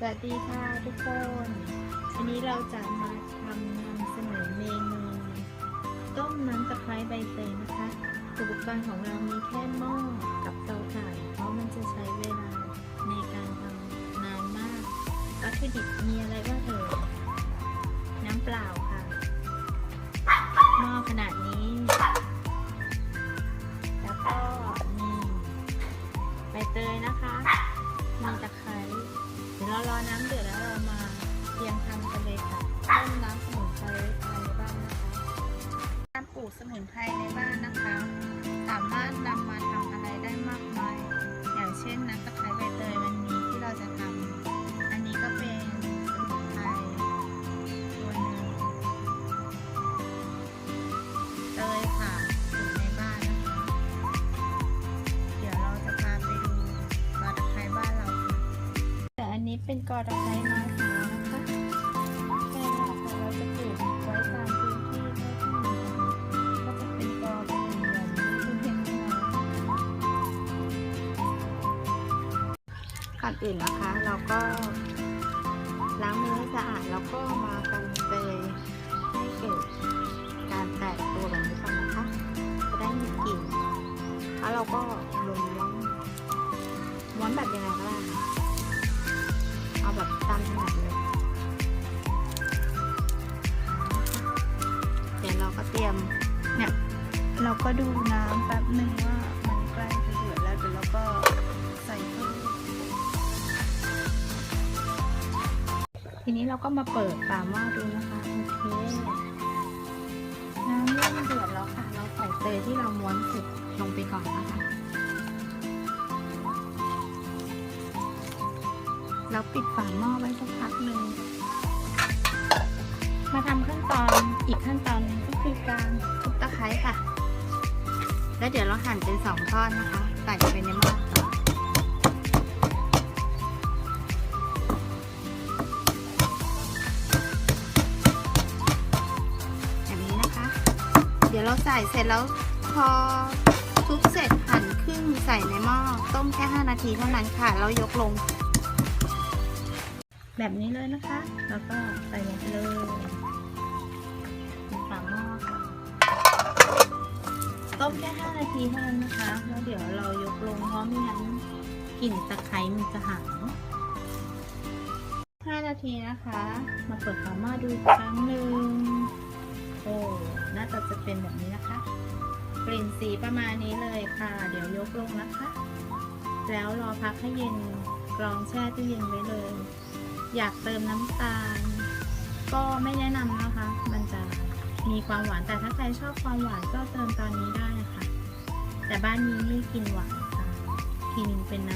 สวัสดีค่ะทุกคนวันนี้เราจะมาทำนำเสนอเมนูต้มน้ำตะไคร้ใบเตยนะคะ อุปกรณ์ของเรามีแค่หม้อกับเตาถ่าน เดือดแล้วเรามาเตรียมทำกันเลยค่ะต้มน้ำสมุนไพรภายในบ้านนะคะการปลูกสมุนไพรในบ้านนะคะ สามารถนำมาทำอะไรได้มากมาย อย่างเช่นน้ำตะไคร้ใบ เป็นกอตะไคร้ไม้ขานะคะแค่นี้ค่ะเราจะปลูกไว้ตามพื้นที่เท่าที่มีก็จะเป็นกอเป็นเหมือนที่คุณเห็นนะคะก่อนอื่นนะคะ เราก็ล้างมือให้สะอาดแล้วก็มากันเตยให้เกิดการแตกตัวแบบนี้ก่อนนะคะจะได้มีกลิ่นแล้วเราก็ลงม้วนม้วนแบบยังไงก็ได้ค่ะ เอาแบบตามถนัดเลยเดี๋ยวเราก็เตรียมเนี่ยเราก็ดูน้ำแป๊บหนึ่งว่ามันใกล้จะเดือดแล้วเดี๋ยวเราก็ใส่เพิ่มทีนี้เราก็มาเปิดฝาหม้อดูนะคะโอเค แล้วปิดฝาหม้อไว้สักพักหนึ่ง มาทำขั้นตอนอีกขั้นตอนนึงก็คือการทุบตะไคร้ค่ะ แล้วเดี๋ยวเราหั่นเป็นสองท่อนนะคะใส่ไปในหม้อแบบนี้นะคะ เดี๋ยวเราใส่เสร็จแล้วพอทุบเสร็จหั่นครึ่งใส่ในหม้อต้มแค่ 5 นาทีเท่านั้นค่ะ แล้วยกลง แบบนี้เลยนะคะ แล้วก็ใส่ลงไปเลยฝาหม้อค่ะต้มแค่ 5 นาทีเท่านั้นนะคะ แล้วเดี๋ยวเรายกลงเพราะไม่งั้นกลิ่นตะไคร้มันจะหาย5นาทีนะคะ มาเปิดฝาหม้อดูครั้งหนึ่งโอ้หน้าตาจะเป็นแบบนี้นะคะ กลิ่นสีประมาณนี้เลยค่ะ เดี๋ยวยกลงนะคะ แล้วรอพักให้เย็นกรองแช่ตู้เย็นไว้เลย อยากเติมน้ำตาล ก็ไม่แนะนำนะคะ มันจะมีความหวานแต่ถ้าใครชอบความหวานก็เติมตอนนี้ได้นะคะ แต่บ้านนี้ไม่กินหวานค่ะทีนึงเป็นน้ำ